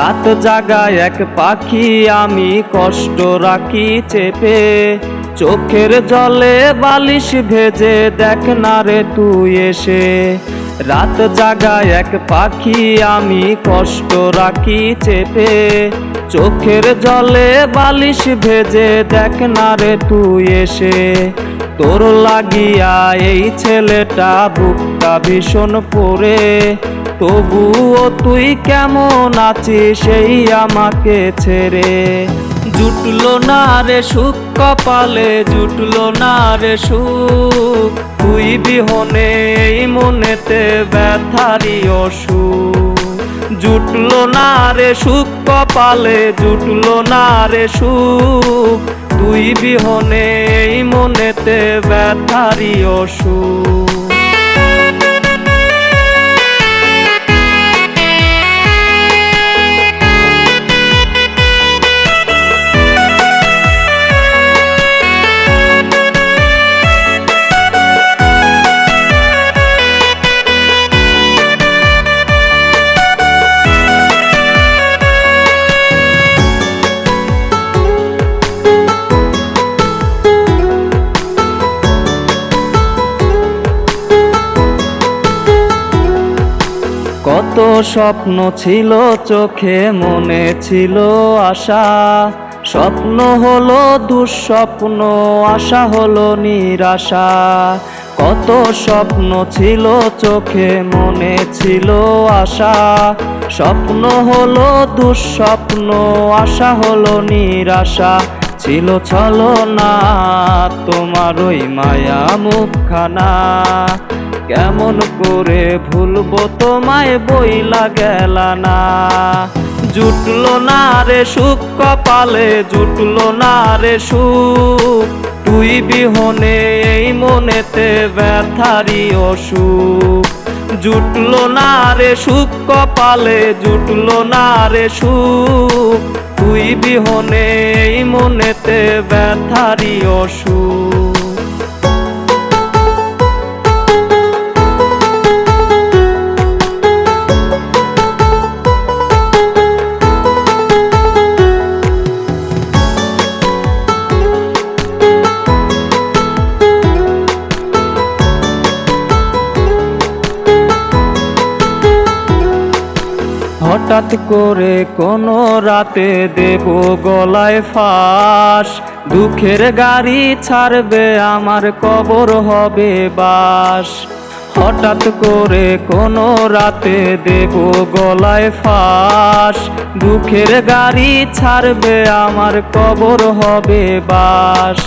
রাত জাগায় এক পাখি আমি কষ্ট রাখি চেপে। চোখের জলে বালিশ ভেজে দেখ না রে তুই এসে। রাত জাগায় এক পাখি আমি কষ্ট রাখি চেপে। চোখের জলে বালিশ ভেজে দেখ না রে তুই এসে। তোর লাগিয়া এই ছেলেটা বুকটা ভীষণ পড়ে। তবুও তুই কেমন আছিস সেই আমাকে ছেড়ে? জুটলো না রে সুখ কপালে, জুটলো না রে সুখ। তুই বিহনে এই মনেতে ব্যথারি অসুখ। জুটলো না রে সুখ কপালে, জুটলো না রে সুখ। তুই বিহনে এই মনেতে ব্যথারি অসুখ। কত স্বপ্ন ছিল, চোখে মনে ছিল আশা। স্বপ্ন হলো দুঃস্বপ্ন, আশা হলো নিরাশা। কত স্বপ্ন ছিল, চোখে মনে ছিল আশা। স্বপ্ন হলো দুঃস্বপ্ন, আশা হলো নিরাশা। ছিল ছলো না তোমার ওই মায়া মুখখানা। কেমন করে ভুলবো তোমায় বইলা গেলা না? জুটলো না রে সুখ কপালে, জুটলো না রে সুখ। তুই বিহনে এই মনেতে ব্যথারি অসুখ। জুটলো না রে সুখ কপালে, জুটলো না রে সুখ। তুই বিহনে এই মনেতে ব্যথারি অসুখ। হঠাৎ করে কোনো রাতে দেব গলায় ফাঁস। দুঃখের গাড়ি ছাড়বে আমার কবর হবে বাস হঠাৎ করে কোনো রাতে দেব গলায় ফাঁস। দুঃখের গাড়ি ছাড়বে, আমার কবর হবে বাস।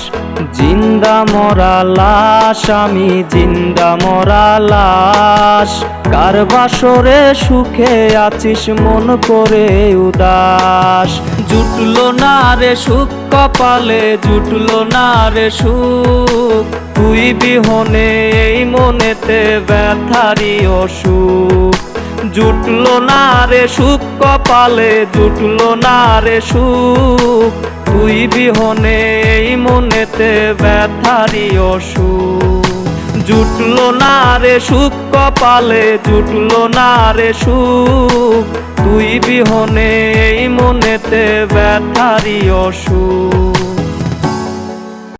জিন্দা মরা লাশ, আমি জিন্দা মরা লাশ। কার বাসরে সুখে আছিস মন করে উদাস? জুটলো না রে সুখ কপালে, জুটলো না রে সুখ। তুই বিহনে এই মনেতে ব্যথারি অসুখ। জুটলো না রে সুখ কপালে, জুটলো না রে সুখ। তুই বিহনে এই মনেতে ব্যথারি অসুখ। জুটলো না রে সুখ কপালে, জুটলো না রে সুখ। তুই বিহনে এই মনেতে ব্যথারি অসুখ।